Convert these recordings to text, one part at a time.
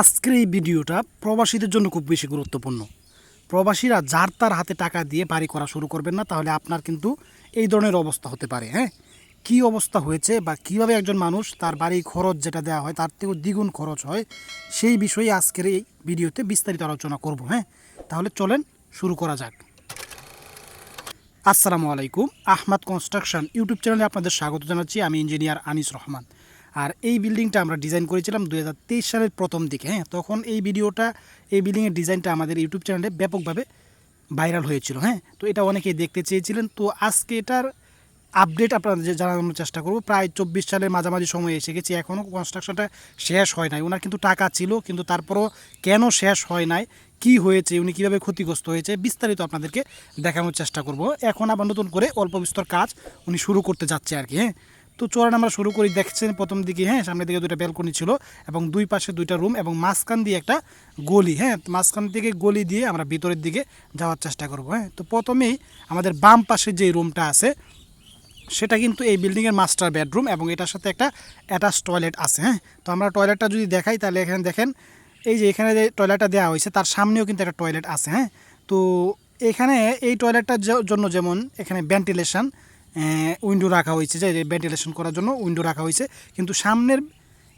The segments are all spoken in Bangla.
আজকের এই ভিডিওটা প্রবাসীদের জন্য খুব বেশি গুরুত্বপূর্ণ। প্রবাসীরা যার তার হাতে টাকা দিয়ে বাড়ি করা শুরু করবেন না, তাহলে আপনার কিন্তু এই ধরনের অবস্থা হতে পারে হ্যাঁ? কী অবস্থা হয়েছে বা কীভাবে একজন মানুষ তার বাড়ি খরচ যেটা দেওয়া হয়, তার থেকেও দ্বিগুণ খরচ হয়, সেই বিষয়ে আজকের এই ভিডিওতে বিস্তারিত আলোচনা করব হ্যাঁ? তাহলে চলেন শুরু করা যাক। আসসালামু আলাইকুম, আহমদ কনস্ট্রাকশন ইউটিউব চ্যানেলে আপনাদের স্বাগত জানাচ্ছি। আমি ইঞ্জিনিয়ার আনিস রহমান। আর এই বিল্ডিংটা আমরা ডিজাইন করেছিলাম দু হাজার তেইশ সালের প্রথম দিকে হ্যাঁ? তখন এই ভিডিওটা, এই বিল্ডিংয়ের ডিজাইনটা আমাদের ইউটিউব চ্যানেলে ব্যাপকভাবে ভাইরাল হয়েছিল হ্যাঁ? তো এটা অনেকেই দেখতে চেয়েছিলেন। তো আজকে এটার আপডেট আপনাদের জানানোর চেষ্টা করব, প্রায় চব্বিশ সালের মাঝামাঝি সময় এসে গেছে। এখনও কনস্ট্রাকশনটা শেষ হয় নাই। ওনার কিন্তু টাকা ছিল, কিন্তু তারপরও কেন শেষ হয় নাই, কি হয়েছে, উনি কীভাবে ক্ষতিগ্রস্ত হয়েছে, বিস্তারিত আপনাদেরকে দেখানোর চেষ্টা করব। এখন আবার নতুন করে অল্প বিস্তর কাজ উনি শুরু করতে যাচ্ছে আর কি হ্যাঁ? তো চোরান আমরা শুরু করি। দেখছেন প্রথম দিকে হ্যাঁ সামনের দিকে দুইটা ব্যালকনি ছিল এবং দুই পাশে দুইটা রুম এবং মাঝখান দিয়ে একটা গলি হ্যাঁ মাঝখান থেকে গলি দিয়ে আমরা ভিতরের দিকে যাওয়ার চেষ্টা করব হ্যাঁ। তো প্রথমেই আমাদের বাম পাশে যে রুমটা আছে, সেটা কিন্তু এই বিল্ডিংয়ের মাস্টার বেডরুম এবং এটার সাথে একটা অ্যাটাচ টয়লেট আছে হ্যাঁ। তো আমরা টয়লেটটা যদি দেখাই, তাহলে এখানে দেখেন, এই যে এখানে যে টয়লেটটা দেওয়া হয়েছে, তার সামনেও কিন্তু একটা টয়লেট আছে হ্যাঁ। তো এখানে এই টয়লেটটার জন্য যেমন এখানে ভেন্টিলেশন উইন্ডো রাখা হয়েছে, যে ভেন্টিলেশন করার জন্য উইন্ডো রাখা হয়েছে। কিন্তু সামনের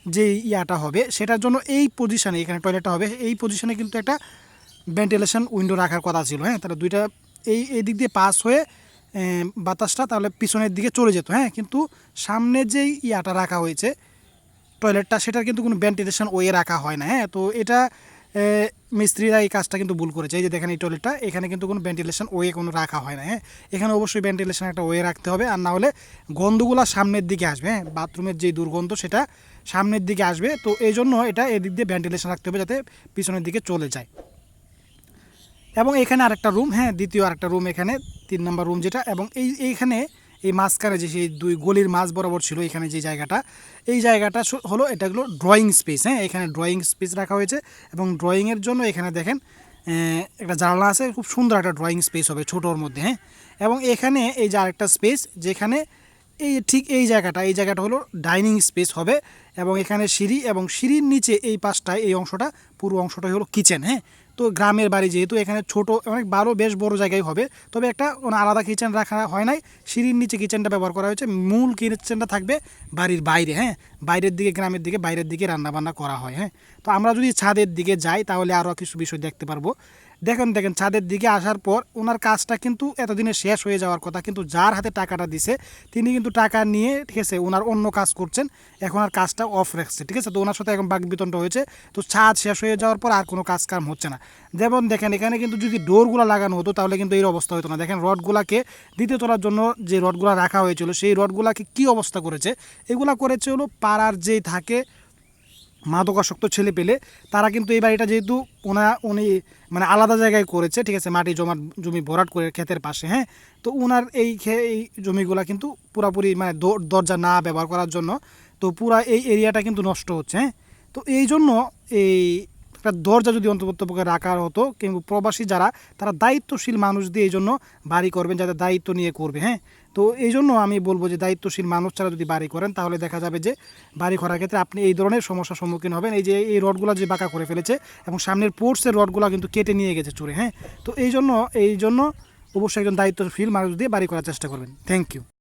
যে ইয়াটা হবে, সেটার জন্য এই পজিশানে এখানে টয়লেটটা হবে, এই পজিশানে কিন্তু একটা ভেন্টিলেশন উইন্ডো রাখার কথা ছিল হ্যাঁ? তাহলে দুইটা, এই এই দিক দিয়ে পাস হয়ে বাতাসটা তাহলে পিছনের দিকে চলে যেত হ্যাঁ? কিন্তু সামনে যেই ইয়াটা রাখা হয়েছে টয়লেটটা সেটার কিন্তু কোনো ভেন্টিলেশন ওয়ে রাখা হয় না হ্যাঁ? তো এটা মিস্ত্রিরা এই কাজটা কিন্তু ভুল করেছে। এই যে দেখেন এই টয়লেটটা এখানে কিন্তু কোনো ভেন্টিলেশন ওয়ে কোনো রাখা হয় না হ্যাঁ? এখানে অবশ্যই ভেন্টিলেশন একটা ওয়ে রাখতে হবে, আর না হলে গন্ধগুলো সামনের দিকে আসবে হ্যাঁ? বাথরুমের যে দুর্গন্ধ, সেটা সামনের দিকে আসবে। তো এই জন্য এটা এদিক দিয়ে ভেন্টিলেশন রাখতে হবে যাতে পিছনের দিকে চলে যায়। এবং এখানে আরেকটা রুম হ্যাঁ? দ্বিতীয় আরেকটা রুম এখানে, তিন নম্বর রুম যেটা, এবং এই, এইখানে এই মাঝখানে যে সেই দুই গলির মাঝ বরাবর ছিল এখানে যে জায়গাটা, এই জায়গাটা হলো, এটা হলো ড্রয়িং স্পেস হ্যাঁ? এখানে ড্রয়িং স্পেস রাখা হয়েছে এবং ড্রয়িংয়ের জন্য এখানে দেখেন একটা জানলা আছে, খুব সুন্দর একটা ড্রয়িং স্পেস হবে ছোটোর মধ্যে হ্যাঁ? এবং এখানে এই যে আরেকটা স্পেস যেখানে এই ঠিক এই জায়গাটা এই জায়গাটা হলো ডাইনিং স্পেস হবে এবং এখানে সিঁড়ি এবং সিঁড়ির নিচে এই পাশটায়, এই অংশটা পুরো অংশটাই হলো কিচেন হ্যাঁ? তো গ্রামের বাড়ি যেহেতু এখানে ছোট, অনেক বারো, বেশ বড় জায়গায় হবে, তবে একটা আলাদা কিচেন রাখা হয় নাই। সিঁড়ির নিচে কিচেনটা ব্যবহার করা হয়েছে। মূল কিচেনটা থাকবে বাড়ির বাইরে হ্যাঁ? বাইরের দিকে, গ্রামের দিকে, বাইরের দিকে রান্নাবান্না করা হয় হ্যাঁ? তো আমরা যদি ছাদের দিকে যাই, তাহলে আরও কিছু বিষয় দেখতে পারব। দেখেন দেখেন, ছাদের দিকে আসার পর ওনার কাজটা কিন্তু এতদিনে শেষ হয়ে যাওয়ার কথা। কিন্তু যার হাতে টাকাটা দিছে, তিনি কিন্তু টাকা নিয়ে ঠিক আছে ওনার অন্য কাজ করছেন। এখন আর কাজটা অফ রাখছে, ঠিক আছে? তো ওনার সাথে এখন বাক বিতনটা হয়েছে। তো ছাদ শেষ হয়ে যাওয়ার পর আর কোনো কাজ কাম হচ্ছে না। যেমন দেখেন, এখানে কিন্তু যদি ডোরগুলো লাগানো হতো, তাহলে কিন্তু এই অবস্থা হতো না। দেখেন, রডগুলাকে দ্বিতীয় তোলার জন্য যে রডগুলো রাখা হয়েছিল, সেই রডগুলাকে কী অবস্থা করেছে? এগুলা করেছে হলো পাড়ার যেই থাকে মাদকাসক্ত ছেলে পেলে তারা কিন্তু এই বাড়িটা যেহেতু ওনা, উনি মানে আলাদা জায়গায় করেছে, ঠিক আছে, মাটি জমা জমি ভরাট করে ক্ষেতের পাশে হ্যাঁ? তো ওনার এই এই জমিগুলা কিন্তু পুরাপুরি মানে দরজা না ব্যবহার করার জন্য তো পুরা এই এরিয়াটা কিন্তু নষ্ট হচ্ছে হ্যাঁ? তো এই জন্য এই একটা দরজা যদি অন্তর্ভুক্তপক্ষে রাখা হতো কিন্তু প্রবাসী যারা, তারা দায়িত্বশীল মানুষ দিয়ে এই জন্য বাড়ি করবেন যাতে দায়িত্ব নিয়ে করবে হ্যাঁ? তো এই জন্য আমি বলব যে দায়িত্বশীল মানুষ ছাড়া যদি বাড়ি করেন, তাহলে দেখা যাবে যে বাড়ি করার ক্ষেত্রে আপনি এই ধরনের সমস্যার সম্মুখীন হবেন। এই যে এই রডগুলো যে বাঁকা করে ফেলেছে এবং সামনের পোর্টসের রডগুলো কিন্তু কেটে নিয়ে গেছে চুরে হ্যাঁ? তো এই জন্য এই জন্য অবশ্যই একজন দায়িত্বশীল মানুষ দিয়ে বাড়ি করার চেষ্টা করবেন। Thank you